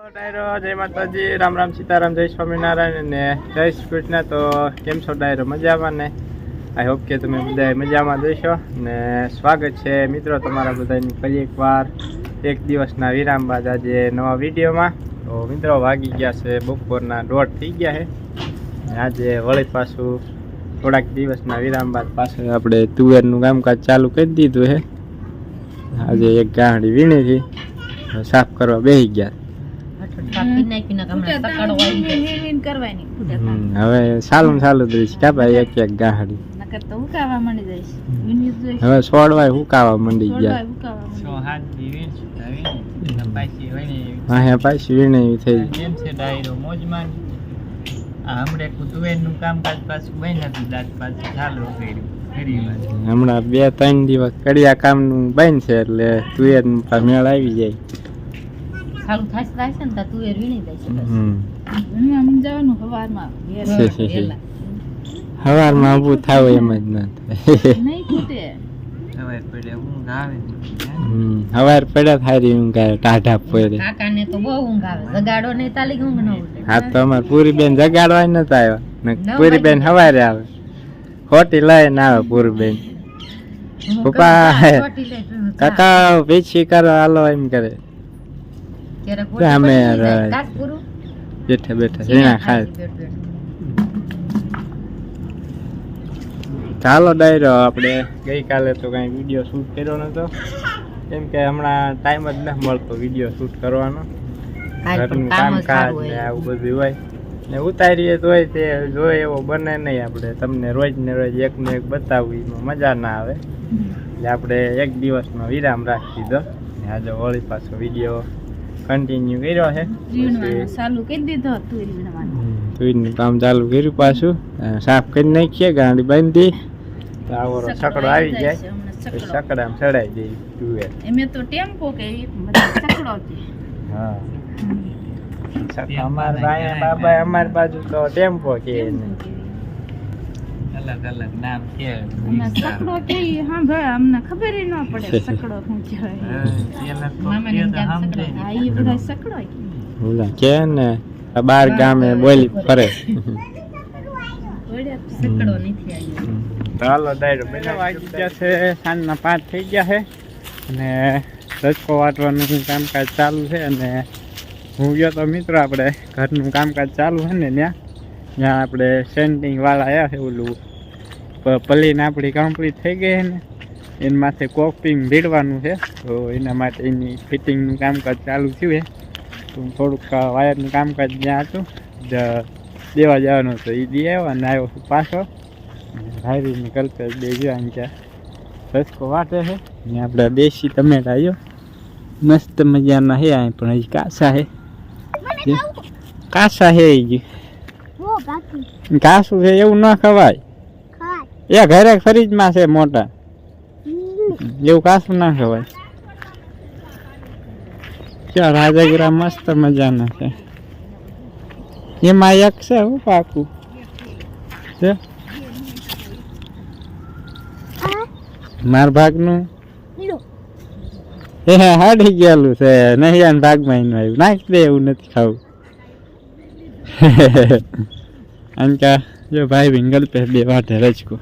ડાયરો જય માતાજી, રામ રામ સીતારામ, જય સ્વામિનારાયણ ને જય શ્રી કૃષ્ણ. તો કેમ છો ડાયરો? મજામાં ને? આઈ હોપ કે તમે બધા મજામાં જોઈશો ને સ્વાગત છે મિત્રો તમારા બધાની ફરી એકવાર. એક દિવસના વિરામ બાદ આજે નવા વિડીયોમાં. તો મિત્રો વાગી ગયા છે, બપોરના દોઢ થઈ ગયા છે. આજે વળી પાછું થોડાક દિવસના વિરામ બાદ પાછું આપણે તુવેરનું કામકાજ ચાલુ કરી દીધું છે. આજે એક ગાંડી વીણી હતી સાફ કરવા બેસી ગયા. હવે સાલું સાલું દઈશ. કા ભાઈ? એક એક ગાહડી. હવે છોડવાય હુકાવા મંડી ગયા. હા પાછી વીણી થઈ હમણાં બે ત્રણ દિવસ કડિયા કામનું બંધ છે એટલે તુવેર મેળ આવી જાય. ઊભું થાવ એમ જ ના થાય. હમ. સવાર પડ્યા થારી ઊંઘ આવે ટાઢા પડે. કાકાને તો બહુ ઊંઘ આવે. જગાડો ને તાલી ઊંઘ ન ઉઠે હા તો અમારે પૂરી બેન જગાડવા નતા આવ્યા. ને પૂરી બેન. સવારે આવે. ખોટી લઈને આવે પૂરી બેન પપ્પા, તું જા. કાકા પીછી કરો હાલો એમ કરે. પૂરું. બેઠા ખાય. ચાલો ડાયરો આપણે ગઈકાલે તો કાંઈ વીડિયો શૂટ કર્યો નતો. કેમ કે હમણાં ટાઈમ જ ન મળતો વીડિયો શૂટ કરવાનો. ઘરનું કામકાજ ને આવું બધું હોય. ને ઉતારીએ તોય તે જોઈએ એવો બને નહીં આપણે. તમને રોજ ને રોજ એક ને એક બતાવવી મજા ના આવે. એટલે આપણે એક દિવસનો વિરામ રાખી દો આજે વળી પાછો વીડિયો કન્ટિન્યુ કર્યો છે. વીણવાનું ચાલુ કરી દીધો તુર કામ ચાલુ કર્યું પાછું. સાફ કરી નાખીએ ગાડી બાંધી. તો સકડો આવી જાય. સકડામાં ચડાઈ દઈ તુવેર. એમે તો ટેમ્પો કે સકડો હા. અમાર ભાઈ બાબા અમાર બાજુ તો ટેમ્પો કે. અલગ અલગ નામ છે સકડો કે હા ભાઈ અમને ખબર ન પડે સકડો શું કહેવાય. સકડો. હા ઈ બધા સકડો કે. ઓલા કે ને બાર ગામે બોલી ફરે. સકડો નથી આવ્યો. ચાલો દાયરો બધા વાગી ગયા છે. સાંજના પાંચ થઈ ગયા છે. અને રસકો વાટવાનું કામકાજ ચાલુ છે અને હું ગયો તો મિત્રો આપણે ઘરનું કામકાજ ચાલુ છે ને ત્યાં. ત્યાં આપણે સેન્ટિંગ વાળા આવ્યા છે ઓલું પ- પલીને આપણી કમ્પ્લીટ થઈ ગઈ ને. એના માથે કોપિંગ ભીડવાનું છે. તો એના માટે એની ફિટિંગનું કામકાજ ચાલુ થયું છે. તો થોડુંક વાયરનું કામકાજ જ્યાં હતું દેવા જવાનું તો એ દે આવ્યો અને આવ્યો છું પાછો. હારીને કરતા બે જો આમ ત્યાં. રસકો વાટે છે. ને આપણે દેશી ટમેટા આવ્યો મસ્ત મજાના હે આ પણ હજી કાસા હે કાસા હે કાસું છે એવું ના ખવાય. એ ઘરે ફરીજમાં છે મોટા. એવું કાશું ના ખવાય ક્યાં રાજાગીરા મસ્ત મજાના છે. એમાં એક છે હું પાકું. છે? માર ભાગનું? એ હાડી ગયેલું છે. નહીં ભાગમાં એનું આવ્યું. નાખ દે, એવું નથી ખાવું. અંકા જો ભાઈ વિંગલ પે બે વાટે રચકો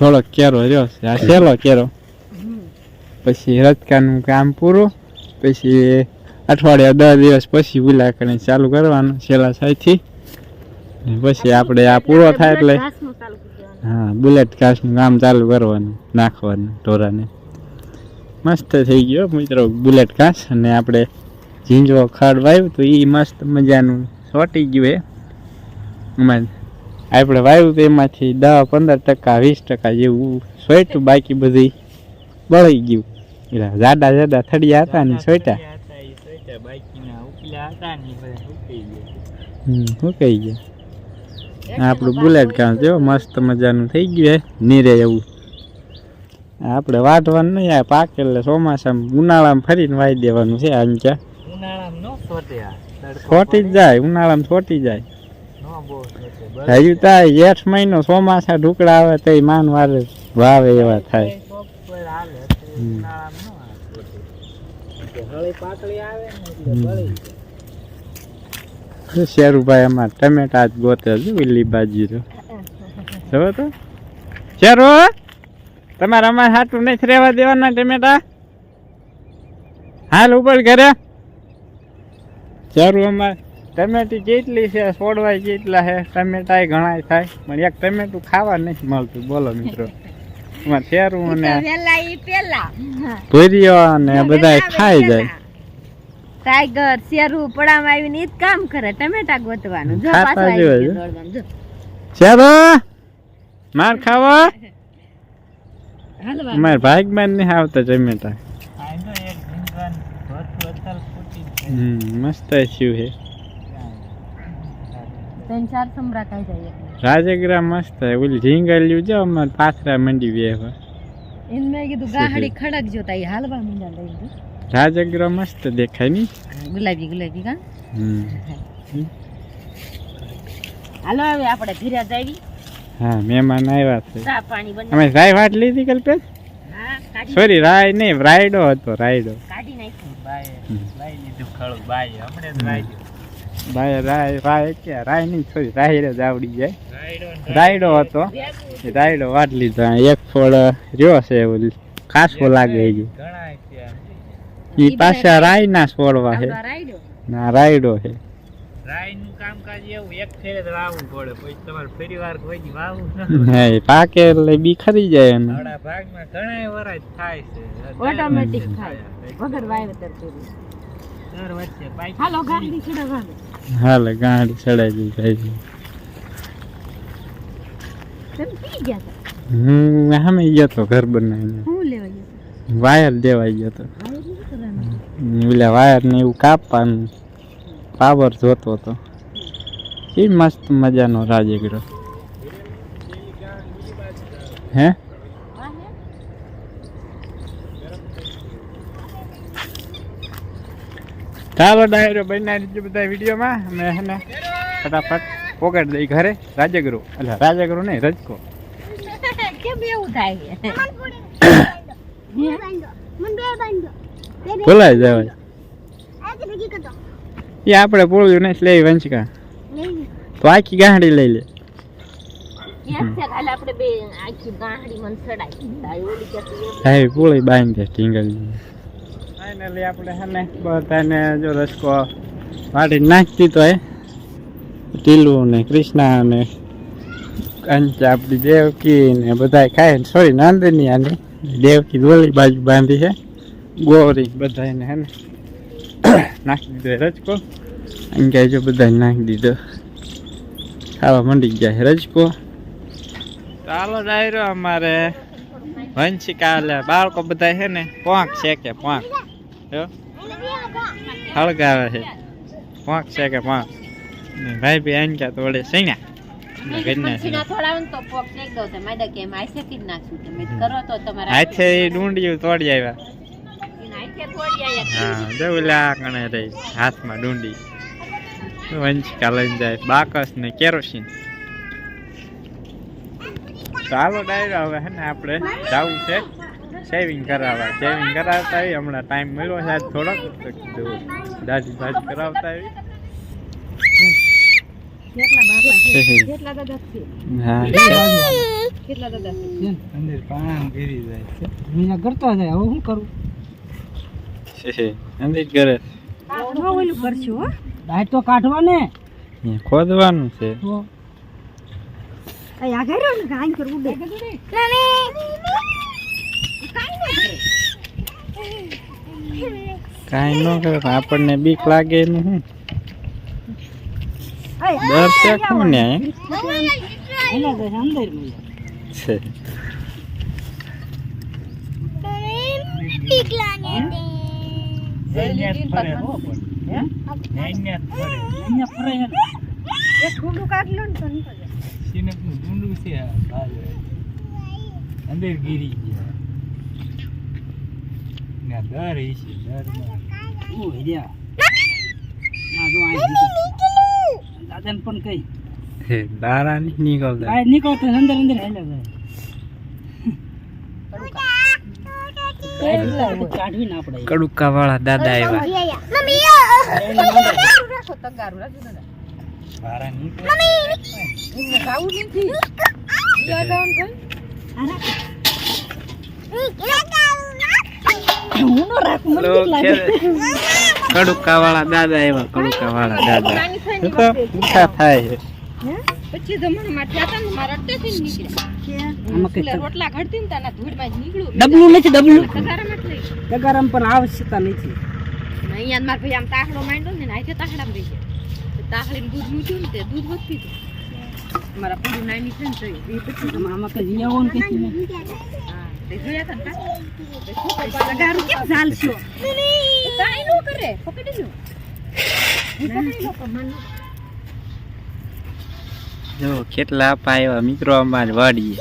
થોડોક કેરો રહ્યો આ સહેલો કેરો પછી રચકાનું કામ પૂરું પછી અઠવાડિયા દસ દિવસ પછી ઉલા કરીને ચાલુ કરવાનું છેલ્લા સાઈથી પછી આપણે આ પૂરો થાય એટલે. હા બુલેટ કાસનું કામ ચાલુ કરવાનું નાખવાનું ઢોરાને મસ્ત થઈ ગયો મિત્રો બુલેટ કાસ અને આપણે ઝીંજો ખડ વાવ્યું તો એ મસ્ત મજાનું સોટી ગયું એ એમાં આપણે વાવ્યું તો એમાંથી દસ પંદર ટકા વીસ ટકા જેવું સોટ્યું બાકી બધી બળી ગયું. એટલે જાડા જાડા થડિયા હતા ને હમ સુકાઈ ગયા. આપણું બુલેટ કામ છે મસ્ત મજાનું થઈ ગયું હે નીરે એવું. આપણે વાટવાનું નહીં આ પાક એટલે ચોમાસામાં ઉનાળામાં ફરીને વાઈ દેવાનું છે આમ ક્યાં. છોટી જ જાય ઉનાળામાં છોટી જાય. હજુ તો જેઠ મહિનો ચોમાસા ઢુકડા આવે તો માન વારે વાવે એવા થાય. શેરુભાઈ અમાર ટમેટા જ ગોતે છે ઉલ્લી બાજી તો. જો તો? શેરુ તમારે અમારે હાટું નથી રહેવા દેવાના ટમેટા? હાલ ઉપર ઘરે. શેરુ અમાર ટમેટી જેટલી છે છોડવાય જેટલા છે ટમેટા ઘણા થાય. પણ એક ટમેટું ખાવા નથી મળતું. બોલો મિત્રો. એમાં શેરું અને ભૂરીઓ અને બધા ખાઈ જાય. ટાઈગર શેરું પડામાં આવીને ઈ કામ કરે. ટમેટા ગોતવાનું. જો પાછો જ. શેરો માર ખાવા? અમારે ભાગમાં નહીં આવતા ટમેટા. મસ્ત થયું છે. ત્રણ ચાર સમરા ખાઈ જાય રાજગરા મસ્ત ઓલી જો અમારે પાથરા મંડી મેં કીધું ગાહડી ખડક જોતા ઈ હાલવા મંડા લઈ રાજગરા મસ્ત દેખાયની ગુલાબી ગુલાબી કા? હમ. હાલો હવે આપણે ધીરા જાવી. હા મહેમાન આવ્યા છે. ચા પાણી બનાવી. અમે રાય વાટ લીધી કલ્પેશ? હા સોરી રાય નહીં રાયડો હતો રાયડો. કાઢી નાખ્યો બાય લઈ લીધું ખળું બાય. હમણાં જ દીધું. ભાઈ રાય રાય કે રાય નહીં સોરી રાય જ આવડી જાય. રાયડો હતો. રાયડો વાટ લીધો. એક ફળ રહ્યો છે એવું કાસવો લાગે છે ઘણાય છે આમ. ઈ પાછા રાય ના છોડવા છે. રાયડો. ના રાયડો છે. રાયનું કામકાજ એવું એક ફેરે જ વાવવું પડે. પછી તમારે ફરી વાર કોઈ વાવવું ન પાકે એટલે બી ખરી જાય એને ભાગમાં ઘણાય વરાય થાય છે. ઓટોમેટિક થાય. વગર વાવેતર કર્યું. હાલો ગાડી ચડાવવાનું હાલે ગાડી ચડાવી દી જાય છે તમે પી ગયા હતા તો ઘર બનાવીને. હું લેવા ગયા વાયર દેવાઈ ગયો તો. ઓલા વાયર ને એવું કાપવાનું. પાવર જોતો હતો. એ મસ્ત મજાનો રાજગરો. હે? ચાલો ડાયરો બનાવી દીધું બધા વિડીયોમાં અમે હે ફટાફટ પોકેટ દઈ ઘરે. રાજગરો એટલે રાજાગુરુ નહીં રજકો. કેમ એવું થાય? ભૂલાઈ જવાય. એ આપણે પોળ્યું નહીં લઈ વંચકા તો આખી ગાંડી લઈ લે. આપણે બે આખી ગાંહડી મન સડાઈ ઓલી કહેતી હા પૂળી બાંધી ટીંગલ ફાઇનલી આપણે હે ને બધાને જો રસકો વાટી નાખતી દીધો એ ટીલું ને કૃષ્ણા ને કંચ, આપણી દેવકી ને બધા ખાય સોરી નાંદની આની. દેવકી દોલી બાજુ બાંધી છે. ગોરી બધાને હે ને નાખી દીધો રજકો. અહીંયા જો બધા નાખી દીધો. ખાવા મંડી ગયા છે રજકો. ચાલો ડાયરો અમારે. વંશિકા બાળકો બધા છે ને પોંક શેકે પોંક જો હળગાવે છે. પાંખ છે કે પાંખ ભાઈ બી આન ક્યાં સૈના તોડી રહી હાથમાં ડુંડી. વંશિકા લઈને જાય. બાકસ ને કેરોસીન. ચાલો ડાયરો હવે હે ને આપણે જવું છે. શેવિંગ કરાવવા. શેવિંગ કરાવતા આવી. હમણાં ટાઈમ મળ્યો છે. આજ થોડોક. દાઢી ભાજી કરાવતા આવી. કેટલા બાપા છે? કેટલા દાદા છે? હા. કેટલા દાદા છે? અંદર પાણી ગીરી જાય છે. કરતા હવે શું કરું? અંદર કરે આપણે ઓલું કરશું હો. ડાયટ તો કાઢવા ખોદવાનું છે. કાઈ ન કરે આપણને બીક લાગે એનું શું? ડર છે શું ને. અંદર ગીરી ગયા ને આ દર ઈ છે દરમાં ઓ, હેર્યા. ના, જો અહીં નીકળ. દાદાને પણ કઈ દારા નહીં નીકળતા કાંઈ નીકળતો અંદર અંદર હેલે જાય કાઢવી ના પડે કડુકા વાળા દાદા આવ્યા વારા નીકળે. લો, લાગે. કડુકા વાળા દાદા એવા કડુકા વાળા દાદા. તો ઊંચા થાય છે. પછી જમણમાં મારા રોટલા ઘડતી ને તાના ધૂળમાં જ નીકળ્યું ડબલું નથી ડબલું. તગારામાં જ પણ આવશ્યકતા નથી. અહીંયા મારા ભાઈ આમ તાકડો માંડ્યો ને આજે તાકડામાં રહી ગયા. તો તાકડીને દૂધ મૂક્યું ને તે દૂધ વધતી હતું મારા પૂરું નાની છે ને તો એ પછી આમાં આમાં કઈ લઈ ને કઈ કા? કેમ ઝાલશો? કાંઈ નો કરે પકડી લો. જો કેટલા પાયો મિત્રો અમારે વાડીએ.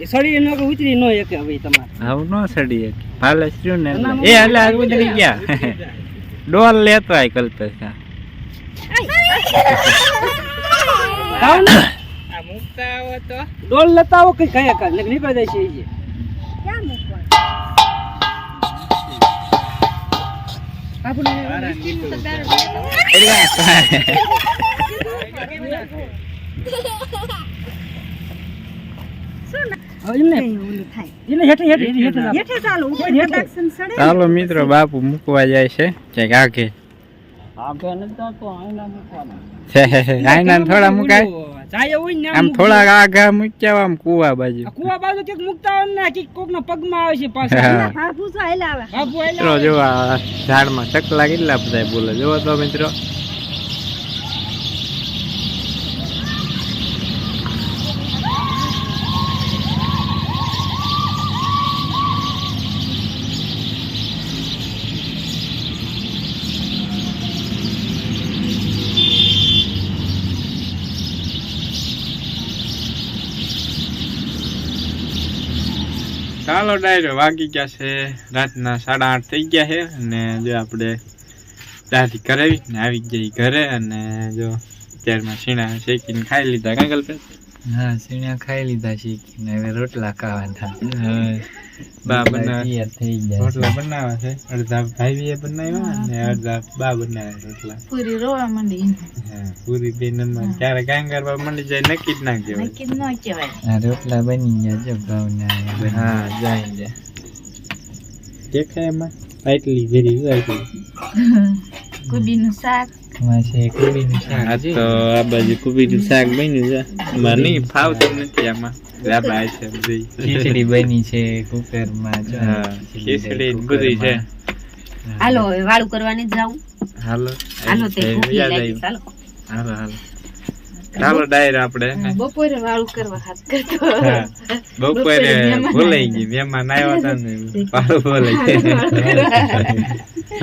એ નો કે ઉતરી નો એક હવે તમારે. આવું ન સડી એ એટલે આ ઉતરી ગયા. ડોલ લેતો આય કલ્પેશ હા. ખાવ ને. આ મૂકતા આવો તો. ડોલ લેતા આવો કઈ કયા કર નીકળી જાય છે. ક્યાં મૂકવાનું? ચાલો ઉપર હેઠે. પ્રોડક્શન સડે. ચાલો મિત્રો બાપુ મૂકવા જાય છે. ક્યાંક આગે. થોડા મુકાય. જાય હોય ને આમ થોડાક આગા મૂક્યા આમ કુવા બાજુ. કુવા બાજુ ક્યાંક મૂકતા હોય ને કે કોકના પગમાં આવે છે પાછા. હા. બાબુ તો હાલ્યા આવે બાપુ આયલા જો આ ઝાડમાં ચકલા કેટલા બધા બોલે. જોવો તો મિત્રો ચાલો ડાયરો વાગી ગયા છે. રાતના સાડા આઠ થઈ ગયા છે અને જો આપણે દાઢી કરાવી ને આવી ગઈ ઘરે અને જો અત્યારમાં સીણા શેકીને ખાઈ લીધા. કાંકલ હા સીણ્યા ખાઈ લીધા શેકીને. હવે રોટલા ખાવાના. બા બનાવે. થઈ રોટલા બનાવે છે? અડધા ભાઈએ બનાવ્યા અને અડધા બા બનાવે રોટલા. પૂરી રોવા માંડી હા પૂરી બેન ક્યારે કાંઈ કરવા માંડી જાય નક્કી જ ના કહેવાય. નક્કી ન કહેવાય. રોટલા બની ગયા જો ભાવના. હા જાય જાય દેખાય એમાં. જાય કુબીનું શાક. માસે શાક તો આ બાજુ કુબીનું શાક બન્યું છે. મને ફાવતું નથી આમાં. રાબા છે બધી. ખીચડી બની છે કુકરમાં ખીચડી ને છે. હાલો હવે વાળું કરવાની જ હાલો હાલો તે ભૂખી. ચાલો હાલો. હાલો ચાલો ડાયર આપણે. બપોરે વાળું કરવા હાથ કરતો. હા. બપોરે ભૂલાઈ ગઈ મહેમાન આવ્યા હતા ને ભૂલાઈ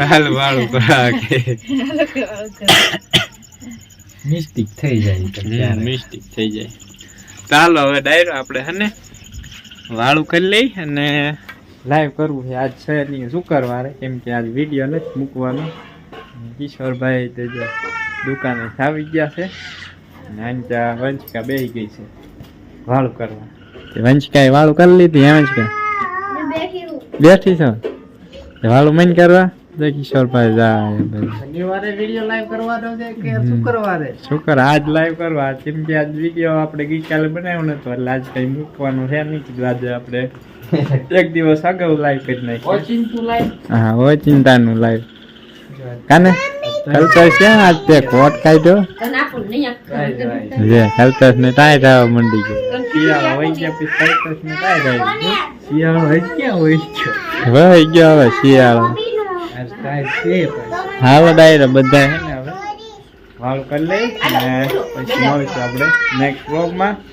હાલ વાળું કરા કે. મિસ્ટેક થઈ જાય મિસ્ટેક થઈ જાય. ચાલો હવે ડાયરો આપણે હને વાળું કરી લઈ અને લાઈવ કરવું છે. આજ છે નહીં શુક્રવારે. કેમ કે આજ વીડિયો નથી મૂકવાનો. કિશોરભાઈ તે જો દુકાને આવી ગયા છે. ત્યાં વંચિકા બેહી ગઈ છે. વાળું કરવા. તે વંચિકાએ વાળું કરી લીધી હે વંચિકા બેઠી છો. વાળું મન કરવા? કિશોરભાઈ જાય શનિવારે વીડિયો લાઈવ કરવાનો છે કે શુક્રવારે. શુક્ર આજ લાઈવ કરવા કેમ કે આજ વીડિયો આપણે ગઈકાલે બનાવ્યો નતો એટલે આજ કઈ મૂકવાનું છે નહીં કીધું આજે આપણે એક દિવસ અગાઉ લાઈવ કરી નાખ્યું વોચિંગ લાઈવ હા હોય ચિંતાનું લાઈવ કાને? કલ્પેશ ક્યાં આજ તે કોટ કાઢ્યો? જે કલ્પેશ ને ટાય થવા મંડી ગયો. શિયાળો હોય ગયા પછી કલ્પેશ ને ટાય થાય શિયાળો હોય ક્યાં હોય ગયો હવે શિયાળો. હાલો ડાયરો બધા હે ને હવે? વાળ કરી લઈ અને પછી મળીશું આપણે નેક્સ્ટ વ્લોગમાં